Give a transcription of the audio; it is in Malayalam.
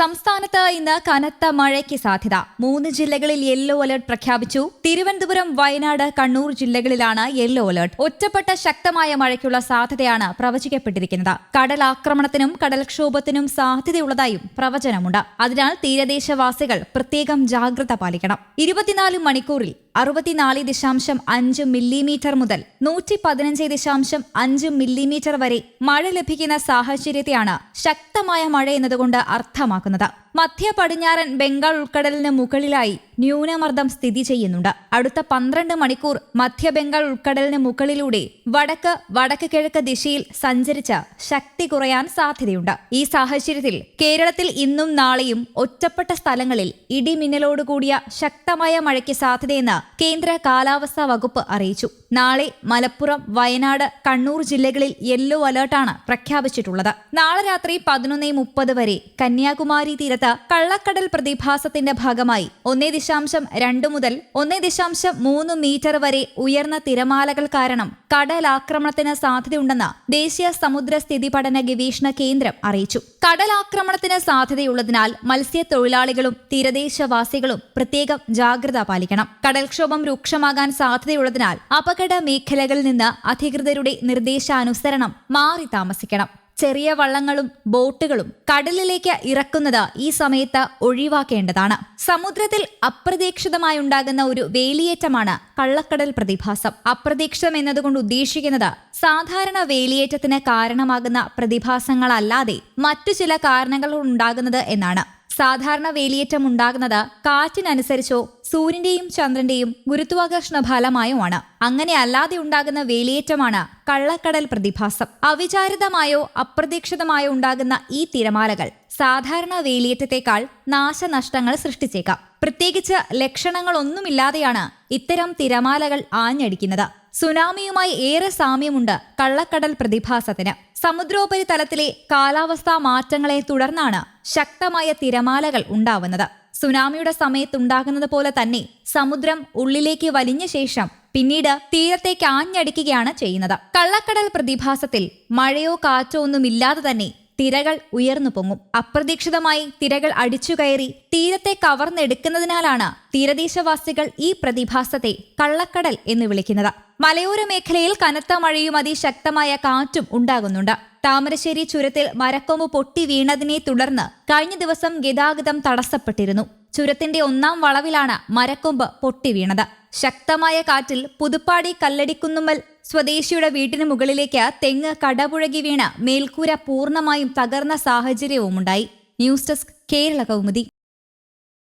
സംസ്ഥാനത്ത് ഇന്ന് കനത്ത മഴയ്ക്ക് സാധ്യത. മൂന്ന് ജില്ലകളിൽ യെല്ലോ അലർട്ട് പ്രഖ്യാപിച്ചു. തിരുവനന്തപുരം വയനാട് കണ്ണൂർ ജില്ലകളിലാണ് യെല്ലോ അലർട്ട്. ഒറ്റപ്പെട്ട ശക്തമായ മഴയ്ക്കുള്ള സാധ്യതയാണ് പ്രവചിക്കപ്പെട്ടിരിക്കുന്നത്. കടലാക്രമണത്തിനും കടൽക്ഷോഭത്തിനും സാധ്യതയുള്ളതായും പ്രവചനമുണ്ട്. അതിനാൽ തീരദേശവാസികൾ പ്രത്യേകം ജാഗ്രത പാലിക്കണം. ഇരുപത്തിനാല് മണിക്കൂറിൽ അറുപത്തിനാല് ദശാംശം അഞ്ച് മില്ലിമീറ്റർ മുതൽ നൂറ്റി പതിനഞ്ച് ദശാംശം അഞ്ച് മില്ലിമീറ്റർ വരെ മഴ ലഭിക്കുന്ന സാഹചര്യത്തെയാണ് ശക്തമായ മഴ എന്നതുകൊണ്ട് അർത്ഥമാക്കുന്നത്. മധ്യ പടിഞ്ഞാറൻ ബംഗാൾ ഉൾക്കടലിന് മുകളിലായി ന്യൂനമർദ്ദം സ്ഥിതി ചെയ്യുന്നുണ്ട്. അടുത്ത പന്ത്രണ്ട് മണിക്കൂർ മധ്യ ബംഗാൾ ഉൾക്കടലിന് മുകളിലൂടെ വടക്ക് വടക്ക് കിഴക്ക് ദിശയിൽ സഞ്ചരിച്ച ശക്തി കുറയാൻ സാധ്യതയുണ്ട്. ഈ സാഹചര്യത്തിൽ കേരളത്തിൽ ഇന്നും നാളെയും ഒറ്റപ്പെട്ട സ്ഥലങ്ങളിൽ ഇടിമിന്നലോടുകൂടിയ ശക്തമായ മഴയ്ക്ക് സാധ്യതയെന്ന് കേന്ദ്ര കാലാവസ്ഥാ വകുപ്പ് അറിയിച്ചു. നാളെ മലപ്പുറം വയനാട് കണ്ണൂർ ജില്ലകളിൽ യെല്ലോ അലേർട്ടാണ് പ്രഖ്യാപിച്ചിട്ടുള്ളത്. നാളെ രാത്രി പതിനൊന്ന് മുപ്പത് വരെ കന്യാകുമാരി തീരത്ത് കള്ളക്കടൽ പ്രതിഭാസത്തിന്റെ ഭാഗമായി ഒന്നേ ദശാംശം രണ്ട് മുതൽ ഒന്നേ ദശാംശം മൂന്ന് മീറ്റർ വരെ ഉയർന്ന തിരമാലകൾ കാരണം കടലാക്രമണത്തിന് സാധ്യതയുണ്ടെന്ന് ദേശീയ സമുദ്ര സ്ഥിതി പഠന ഗവേഷണ കേന്ദ്രം അറിയിച്ചു. കടലാക്രമണത്തിന് സാധ്യതയുള്ളതിനാൽ മത്സ്യത്തൊഴിലാളികളും തീരദേശവാസികളും പ്രത്യേകം ജാഗ്രത പാലിക്കണം. കടൽക്ഷോഭം രൂക്ഷമാകാൻ സാധ്യതയുള്ളതിനാൽ അപകട മേഖലകളിൽ നിന്ന് അധികൃതരുടെ നിർദ്ദേശാനുസരണം മാറി താമസിക്കണം. ചെറിയ വള്ളങ്ങളും ബോട്ടുകളും കടലിലേക്ക് ഇറക്കുന്നത് ഈ സമയത്ത് ഒഴിവാക്കേണ്ടതാണ്. സമുദ്രത്തിൽ അപ്രതീക്ഷിതമായി ഉണ്ടാകുന്ന ഒരു വേലിയേറ്റമാണ് കള്ളക്കടൽ പ്രതിഭാസം. അപ്രതീക്ഷിതം എന്നതുകൊണ്ട് ഉദ്ദേശിക്കുന്നത് സാധാരണ വേലിയേറ്റത്തിന് കാരണമാകുന്ന പ്രതിഭാസങ്ങളല്ലാതെ മറ്റു ചില കാരണങ്ങൾ ഉണ്ടാകുന്നത് എന്നാണ്. സാധാരണ വേലിയേറ്റം ഉണ്ടാകുന്നത് കാറ്റിനനുസരിച്ചോ സൂര്യന്റെയും ചന്ദ്രന്റെയും ഗുരുത്വാകർഷണ ഫലമായുമാണ്. അങ്ങനെ അല്ലാതെ ഉണ്ടാകുന്ന വേലിയേറ്റമാണ് കള്ളക്കടൽ പ്രതിഭാസം. അവിചാരിതമായോ അപ്രതീക്ഷിതമായോ ഉണ്ടാകുന്ന ഈ തിരമാലകൾ സാധാരണ വേലിയേറ്റത്തെക്കാൾ നാശനഷ്ടങ്ങൾ സൃഷ്ടിച്ചേക്കാം. പ്രത്യേകിച്ച് ലക്ഷണങ്ങളൊന്നുമില്ലാതെയാണ് ഇത്തരം തിരമാലകൾ ആഞ്ഞടിക്കുന്നത്. സുനാമിയുമായി ഏറെ സാമ്യമുണ്ട് കള്ളക്കടൽ പ്രതിഭാസത്തിന്. സമുദ്രോപരിതലത്തിലെ കാലാവസ്ഥാ മാറ്റങ്ങളെ തുടർന്നാണ് ശക്തമായ തിരമാലകൾ ഉണ്ടാവുന്നത്. സുനാമിയുടെ സമയത്തുണ്ടാകുന്നത് പോലെ തന്നെ സമുദ്രം ഉള്ളിലേക്ക് വലിഞ്ഞ ശേഷം പിന്നീട് തീരത്തേക്ക് ആഞ്ഞടിക്കുകയാണ് ചെയ്യുന്നത്. കള്ളക്കടൽ പ്രതിഭാസത്തിൽ മഴയോ കാറ്റോ ഒന്നുമില്ലാതെ തന്നെ തിരകൾ ഉയർന്നു പൊങ്ങും. അപ്രതീക്ഷിതമായി തിരകൾ അടിച്ചു കയറി തീരത്തെ കവർന്നെടുക്കുന്നതിനാലാണ് തീരദേശവാസികൾ ഈ പ്രതിഭാസത്തെ കള്ളക്കടൽ എന്ന് വിളിക്കുന്നത്. മലയോര മേഖലയിൽ കനത്ത മഴയും അതിശക്തമായ കാറ്റും ഉണ്ടാകുന്നുണ്ട്. താമരശ്ശേരി ചുരത്തിൽ മരക്കൊമ്പ് പൊട്ടി വീണതിനെ തുടർന്ന് കഴിഞ്ഞ ദിവസം ഗതാഗതം തടസ്സപ്പെട്ടിരുന്നു. ചുരത്തിന്റെ ഒന്നാം വളവിലാണ് മരക്കൊമ്പ് പൊട്ടി വീണത്. ശക്തമായ കാറ്റിൽ പുതുപ്പാടി കല്ലടിക്കുന്നുമ്മൽ സ്വദേശിയുടെ വീട്ടിന് മുകളിലേക്ക് തെങ്ങ് കടപുഴകി വീണ മേൽക്കൂര പൂർണമായും തകർന്ന സാഹചര്യവുമുണ്ടായി. News desk Kerala Kaumudi.